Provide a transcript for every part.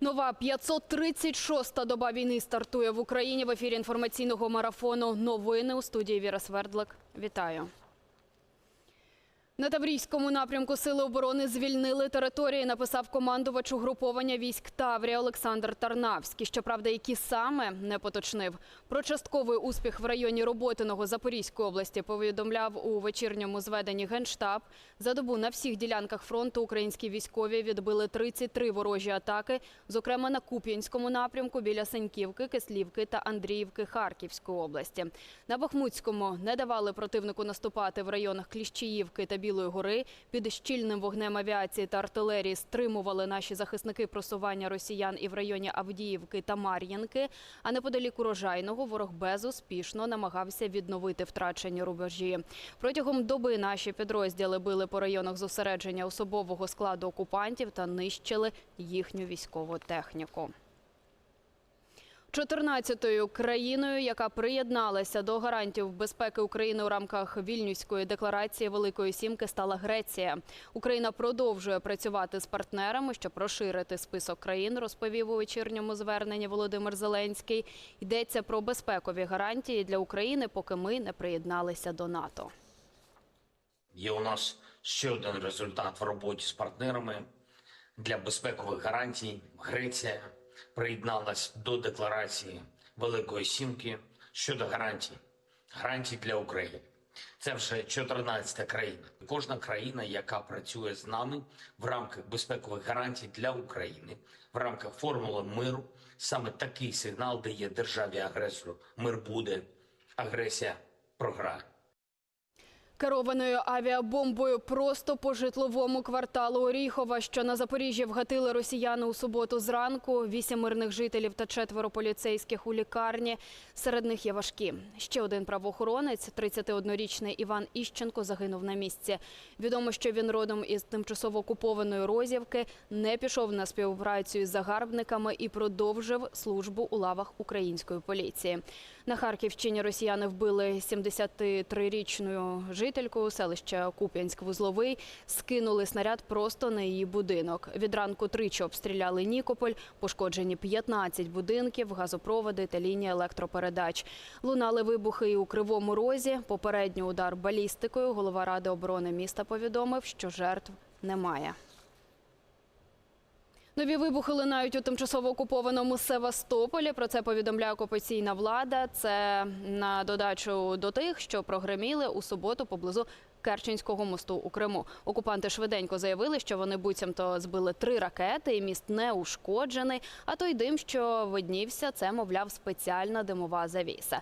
Нова 536-та доба війни стартує в Україні в ефірі інформаційного марафону. Новини у студії Віра Свердлик. Вітаю. На Таврійському напрямку Сили оборони звільнили території, написав командувач угруповання військ Таврія Олександр Тарнавський. Щоправда, які саме не поточнив. Про частковий успіх в районі Роботиного Запорізької області повідомляв у вечірньому зведенні Генштаб. За добу на всіх ділянках фронту українські військові відбили 33 ворожі атаки, зокрема на Куп'янському напрямку біля Сеньківки, Кислівки та Андріївки Харківської області. На Бахмутському не давали противнику наступати в районах Кліщіївки та Білої гори. Під щільним вогнем авіації та артилерії стримували наші захисники просування росіян і в районі Авдіївки та Мар'їнки. А неподалік урожайного ворог безуспішно намагався відновити втрачені рубежі. Протягом доби наші підрозділи били по районах зосередження особового складу окупантів та нищили їхню військову техніку. 14-ю країною, яка приєдналася до гарантів безпеки України у рамках Вільнюської декларації Великої Сімки, стала Греція. Україна продовжує працювати з партнерами, щоб розширити список країн, розповів у вечірньому зверненні Володимир Зеленський. Йдеться про безпекові гарантії для України, поки ми не приєдналися до НАТО. Є у нас ще один результат в роботі з партнерами для безпекових гарантій. Греція приєдналась до декларації Великої Сімки щодо гарантій. Гарантій для України. Це вже 14-та країна. Кожна країна, яка працює з нами в рамках безпекових гарантій для України, в рамках формули миру, саме такий сигнал дає державі агресору. Мир буде, агресія програє. Керованою авіабомбою просто по житловому кварталу Оріхова, що на Запоріжжі вгатили росіяни у суботу зранку. Вісім мирних жителів та четверо поліцейських у лікарні. Серед них є важкі. Ще один правоохоронець, 31-річний Іван Іщенко, загинув на місці. Відомо, що він родом із тимчасово окупованої Розівки, не пішов на співпрацю із загарбниками і продовжив службу у лавах української поліції. На Харківщині росіяни вбили 73-річну жительку селища Куп'янськ-Вузловий, скинули снаряд просто на її будинок. Від ранку тричі обстріляли Нікополь, пошкоджені 15 будинків, газопроводи та лінії електропередач. Лунали вибухи і у Кривому Розі. Попередній удар балістикою. Голова Ради оборони міста повідомив, що жертв немає. Нові вибухи лунають у тимчасово окупованому Севастополі. Про це повідомляє окупаційна влада. Це на додачу до тих, що прогреміли у суботу поблизу Керченського мосту у Криму. Окупанти швиденько заявили, що вони буцімто збили три ракети, і міст не ушкоджений. А той дим, що виднівся, це мовляв спеціальна димова завіса.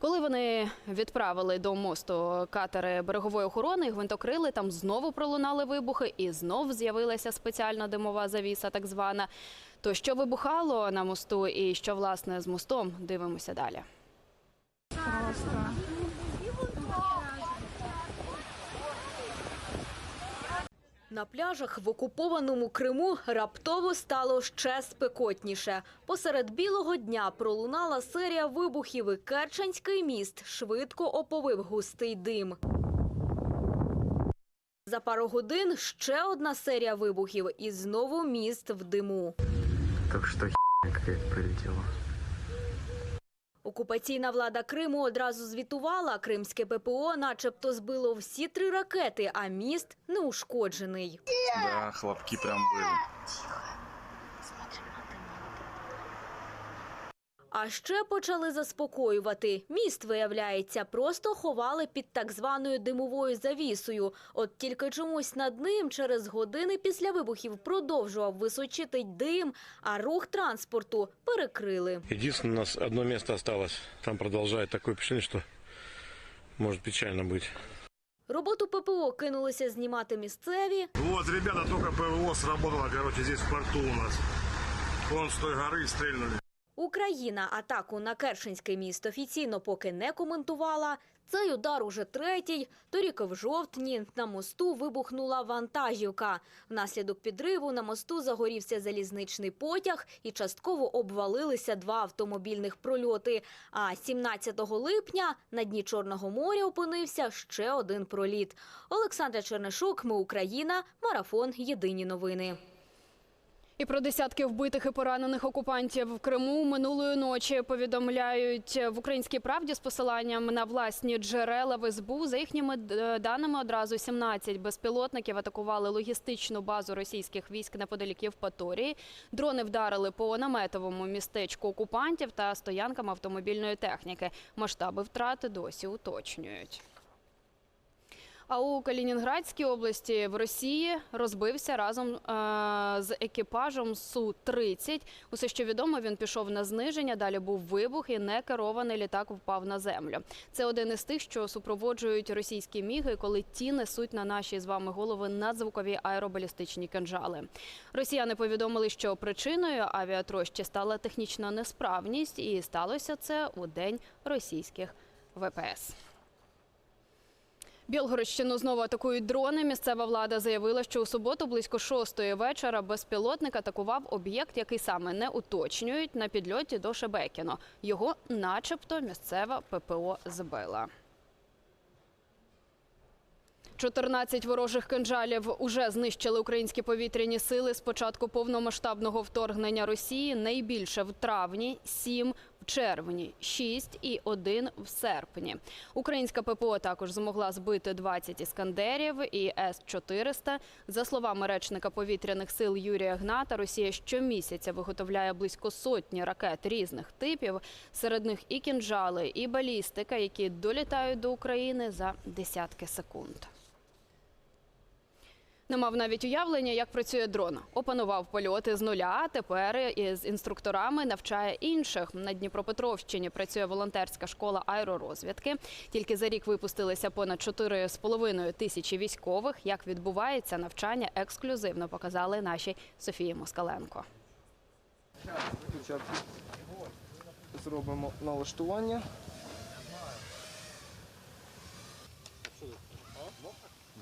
Коли вони відправили до мосту катери берегової охорони, гвинтокрили там знову пролунали вибухи, і знов з'явилася спеціальна димова завіса, так звана. То що вибухало на мосту, і що власне з мостом, дивимося далі. На пляжах в окупованому Криму раптово стало ще спекотніше. Посеред білого дня пролунала серія вибухів і Керченський міст швидко оповив густий дим. За пару годин ще одна серія вибухів і знову міст в диму. Так что херня какая-то прилетела. Окупаційна влада Криму одразу звітувала, кримське ППО начебто збило всі три ракети, а міст не ушкоджений. Да, хлопки прям были. А ще почали заспокоювати. Міст, виявляється, просто ховали під так званою димовою завісою. От тільки чомусь над ним через години після вибухів продовжував височити дим, а рух транспорту перекрили. Единственное, у нас одно место осталось. Там продолжает такое впечатление, что может печально быть. Роботу ППО кинулися знімати місцеві. Вот, ребята, только ПВО сработало, короче, здесь в порту у нас. Вон с той горы стрельнули. Україна атаку на Керченське міст офіційно поки не коментувала. Цей удар уже третій. Торік в жовтні на мосту вибухнула вантажівка. Внаслідок підриву на мосту загорівся залізничний потяг і частково обвалилися два автомобільних прольоти. А 17 липня на дні Чорного моря опинився ще один проліт. Олександра Чернишук, Ми Україна, марафон Єдині новини. І про десятки вбитих і поранених окупантів в Криму минулої ночі повідомляють в українській правді з посиланням на власні джерела в СБУ. За їхніми е, даними, одразу 17 безпілотників атакували логістичну базу російських військ неподалік Євпаторії. Дрони вдарили по наметовому містечку окупантів та стоянкам автомобільної техніки. Масштаби втрати досі уточнюють. А у Калінінградській області в Росії розбився разом е, з екіпажем Су-30. Усе, що відомо, він пішов на зниження. Далі був вибух і некерований літак впав на землю. Це один із тих, що супроводжують російські міги, коли ті несуть на наші з вами голови надзвукові аеробалістичні кинжали. Росіяни повідомили, що причиною авіатрощі стала технічна несправність, і сталося це у день російських ВПС. Білгородщину знову атакують дрони. Місцева влада заявила, що у суботу близько шостої вечора безпілотник атакував об'єкт, який саме не уточнюють на підльоті до Шебекіно. Його, начебто, місцева ППО збила. 14 ворожих кинжалів уже знищили українські повітряні сили з початку повномасштабного вторгнення Росії. Найбільше в травні, 7 в червні, 6 і 1 в серпні. Українська ППО також змогла збити 20 іскандерів і С-400. За словами речника повітряних сил Юрія Гната, Росія щомісяця виготовляє близько сотні ракет різних типів. Серед них і кінжали, і балістика, які долітають до України за десятки секунд. Не мав навіть уявлення, як працює дрон. Опанував польоти з нуля. а Тепер із інструкторами навчає інших. На Дніпропетровщині працює волонтерська школа аеророзвідки. Тільки за рік випустилися понад 4,5 тисячі військових. Як відбувається навчання, ексклюзивно показали нашій Софії Москаленко. Зробимо налаштування.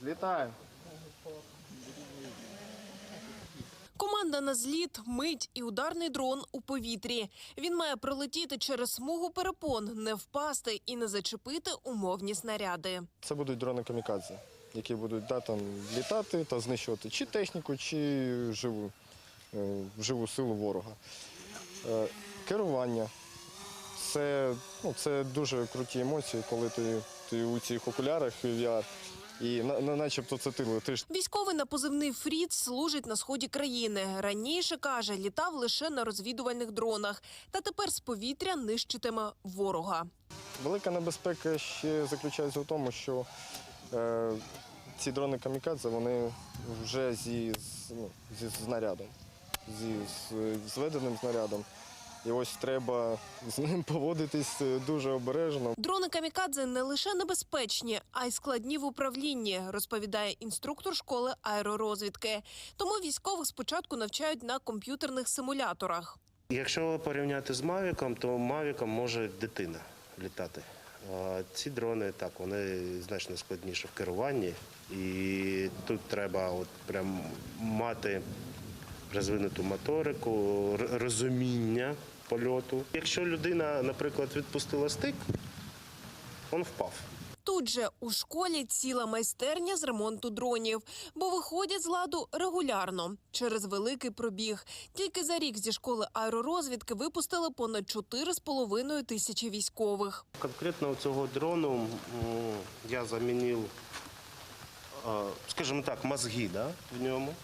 Злітаємо. Команда на зліт, мить і ударний дрон у повітрі. Він має пролетіти через смугу перепон, не впасти і не зачепити умовні снаряди. Це будуть дрони камікадзе, які будуть да, там, літати та знищувати чи техніку, чи живу, е, живу силу ворога. Е, Керування. Це, ну, це дуже круті емоції, коли ти, ти у цих окулярах VR, і на, на, начебто це ти летиш. Військовий на позивний Фріц служить на сході країни. Раніше каже, літав лише на розвідувальних дронах, та тепер з повітря нищитиме ворога. Велика небезпека ще заключається в тому, що е, ці дрони камікадзе вони вже зі, з- ну, зі знарядом, зі з- зведеним знарядом. І ось треба з ним поводитись е, дуже обережно. Дрони камікадзе не лише небезпечні, а й складні в управлінні, розповідає інструктор школи аеророзвідки. Тому військових спочатку навчають на комп'ютерних симуляторах. Якщо порівняти з Мавіком, то Мавіком може дитина літати. А ці дрони так, вони значно складніші в керуванні. І тут треба от прям мати розвинуту моторику, розуміння польоту. Якщо людина, наприклад, відпустила стик, він впав. Тут же у школі ціла майстерня з ремонту дронів, бо виходять з ладу регулярно через великий пробіг. Тільки за рік зі школи аеророзвідки випустили понад 4,5 тисячі військових. Конкретно у цього дрону я замінив, е, скажімо так, мозги да, в ньому.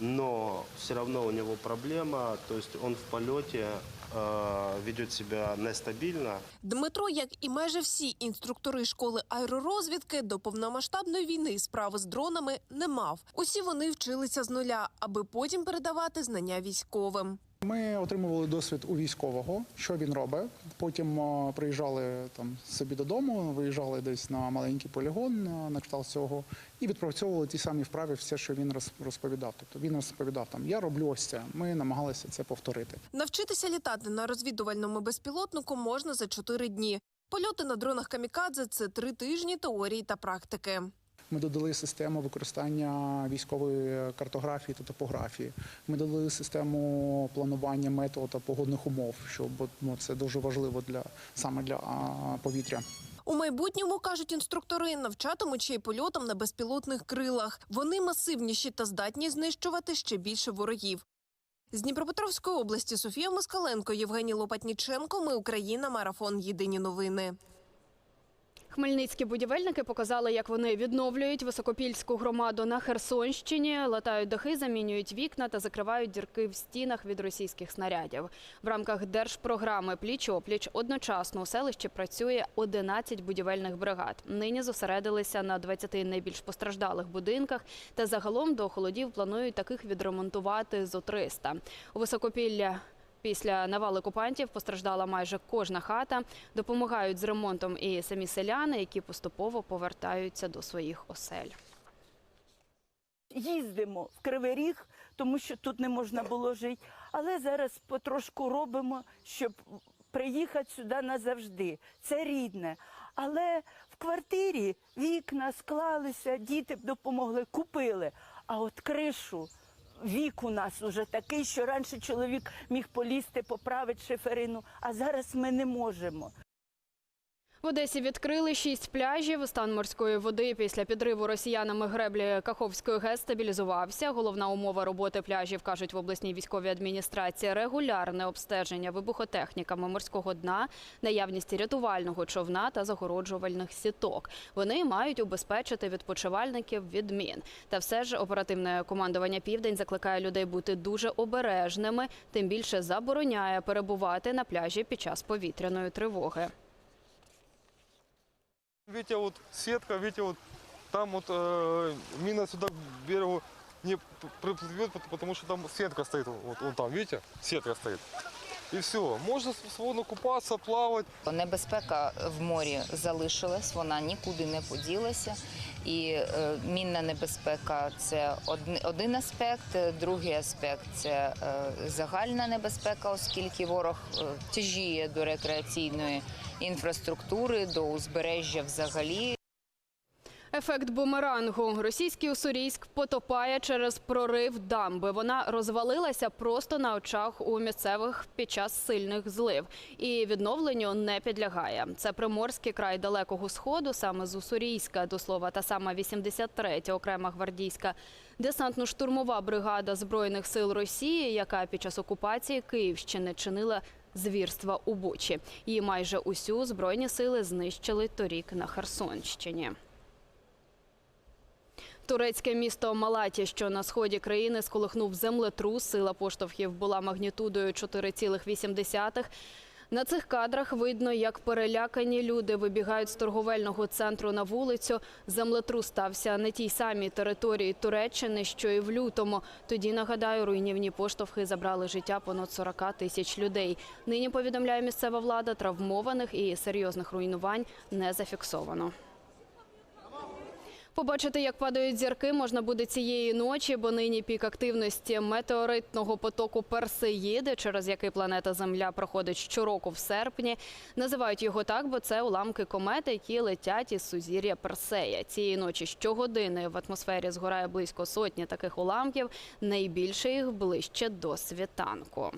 Но все равно у него проблема, то есть он в полете э, ведет себя нестабильно. Дмитро, як і майже всі інструктори школи аеророзвідки, до повномасштабної війни справи з дронами не мав. Усі вони вчилися з нуля, аби потім передавати знання військовим. Ми отримували досвід у військового, що він робить. Потім е, приїжджали там собі додому, виїжджали десь на маленький полігон е, на кшталт цього і відпрацьовували ті самі вправи, все, що він роз- розповідав. Тобто він розповідав там, я роблю ось це. Ми намагалися це повторити. Навчитися літати на розвідувальному безпілотнику можна за чотири дні. Польоти на дронах камікадзе це три тижні теорії та практики. Ми додали систему використання військової картографії та топографії. Ми додали систему планування метео та погодних умов, що ну, це дуже важливо для саме для повітря. У майбутньому кажуть інструктори, навчатимуть ще й польотам на безпілотних крилах. Вони масивніші та здатні знищувати ще більше ворогів. З Дніпропетровської області Софія Москаленко, Євгеній Лопатніченко. Ми Україна. Марафон. Єдині новини. Хмельницькі будівельники показали, як вони відновлюють високопільську громаду на Херсонщині, латають дахи, замінюють вікна та закривають дірки в стінах від російських снарядів. В рамках держпрограми «Пліч-опліч» одночасно у селищі працює 11 будівельних бригад. Нині зосередилися на 20 найбільш постраждалих будинках та загалом до холодів планують таких відремонтувати зо 300. У Високопілля Після навали окупантів постраждала майже кожна хата. Допомагають з ремонтом і самі селяни, які поступово повертаються до своїх осель. їздимо в Кривий Ріг, тому що тут не можна було жити. Але зараз потрошку робимо, щоб приїхати сюди назавжди. Це рідне. Але в квартирі вікна склалися, діти допомогли, купили. А от кришу. Вік у нас уже такий, що раніше чоловік міг полізти, поправити шиферину, а зараз ми не можемо. В Одесі відкрили шість пляжів. Стан морської води після підриву росіянами греблі Каховської ГЕС стабілізувався. Головна умова роботи пляжів, кажуть в обласній військовій адміністрації, регулярне обстеження вибухотехніками морського дна, наявність рятувального човна та загороджувальних сіток. Вони мають убезпечити відпочивальників від мін. Та все ж оперативне командування Південь закликає людей бути дуже обережними, тим більше забороняє перебувати на пляжі під час повітряної тривоги. Видите, вот сетка, видите, вот там вот э, мина сюда к берегу не приплывет, потому что там сетка стоит. Вот, вот там, видите, сетка стоит. И все. Можно свободно купаться, плавать. Небезпека в морі залишилась, вона нікуди не поділася. І е, мінна небезпека це один аспект. Другий аспект це е, загальна небезпека, оскільки ворог е, тяжіє до рекреаційної інфраструктури, до узбережжя взагалі. Ефект бумерангу. Російський Уссурійськ потопає через прорив дамби. Вона розвалилася просто на очах у місцевих під час сильних злив. І відновленню не підлягає. Це Приморський край Далекого Сходу, саме з Уссурійська, до слова, та сама 83-я окрема гвардійська десантно-штурмова бригада Збройних сил Росії, яка під час окупації Київщини чинила звірства у Бучі. Її майже усю Збройні сили знищили торік на Херсонщині. Турецьке місто Малаті, що на сході країни, сколихнув землетрус. Сила поштовхів була магнітудою 4,8. На цих кадрах видно, як перелякані люди вибігають з торговельного центру на вулицю. Землетрус стався на тій самій території Туреччини, що і в лютому. Тоді, нагадаю, руйнівні поштовхи забрали життя понад 40 тисяч людей. Нині, повідомляє місцева влада, травмованих і серйозних руйнувань не зафіксовано. Побачити, як падають зірки, можна буде цієї ночі, бо нині пік активності метеоритного потоку Персеїди, через який планета Земля проходить щороку в серпні. Називають його так, бо це уламки комети, які летять із сузір'я Персея. Цієї ночі щогодини в атмосфері згорає близько сотні таких уламків. Найбільше їх ближче до світанку.